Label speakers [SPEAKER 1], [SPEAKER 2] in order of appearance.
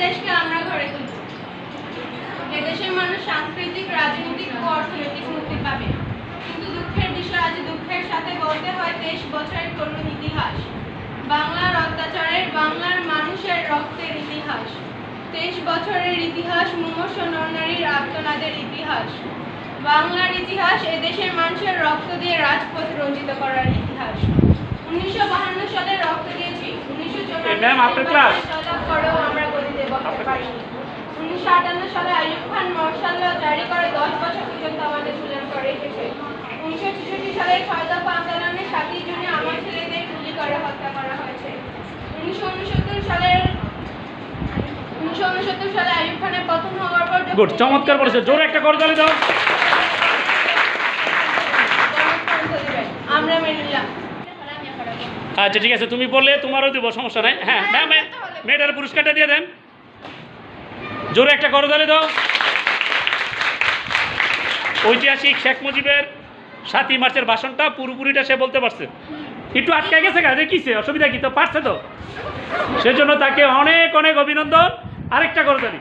[SPEAKER 1] দেশকে আমরা ঘরে তুলব। এদেশের মানুষ সাংস্কৃতিক, রাজনৈতিক ও অর্থনৈতিক মুক্তি পাবে। কিন্তু দুঃখের বিষয়, আজ দুঃখের সাথে বলতে হয় তেইশ বছরের করুণ ইতিহাস বাংলার অত্যাচারের বাংলার মানুষের রক্তের ইতিহাস তেইশ বছরের ইতিহাস মুমূর্ষ নরনারীর আত্মনাদের ইতিহাস। বাংলার ইতিহাস এদেশের মানুষের রক্ত দিয়ে রাজপথ রঞ্জিত করার ইতিহাস। উনিশশো বাহান্ন সালে রক্ত দিয়েছি। উনিশশো আমরা বসতে পারিনি। উনিশশো আটান্ন সালে আইয়ুব খান মার্শাল জারি করে দশ বছর পর্যন্ত আমাদের ঝুলন করে রেখেছে উনিশশো ছেষট্টি সালে ছয় সালে আইয়ুব খানের পতন হওয়ার পর
[SPEAKER 2] গুড চমৎকার বলেছে। জোরে একটা করতালি দাও।
[SPEAKER 1] আমরা মেনে নিলাম।
[SPEAKER 2] আচ্ছা ঠিক আছে। তুমি বললে তোমারও দেবো সমস্যা নাই। হ্যাঁ ম্যাম মেয়েটার পুরস্কারটা দিয়ে দেন। জোরে একটা করতালি দাও। ঐতিহাসিক শেখ মুজিবের সাতই মার্চের ভাষণটা পুরোপুরিটা সে বলতে পারছে। একটু আটকে গেছে কাজে কিসে অসুবিধা কি? তো পারছে তো। সেজন্য তাকে অনেক অনেক অভিনন্দন। আরেকটা করতালি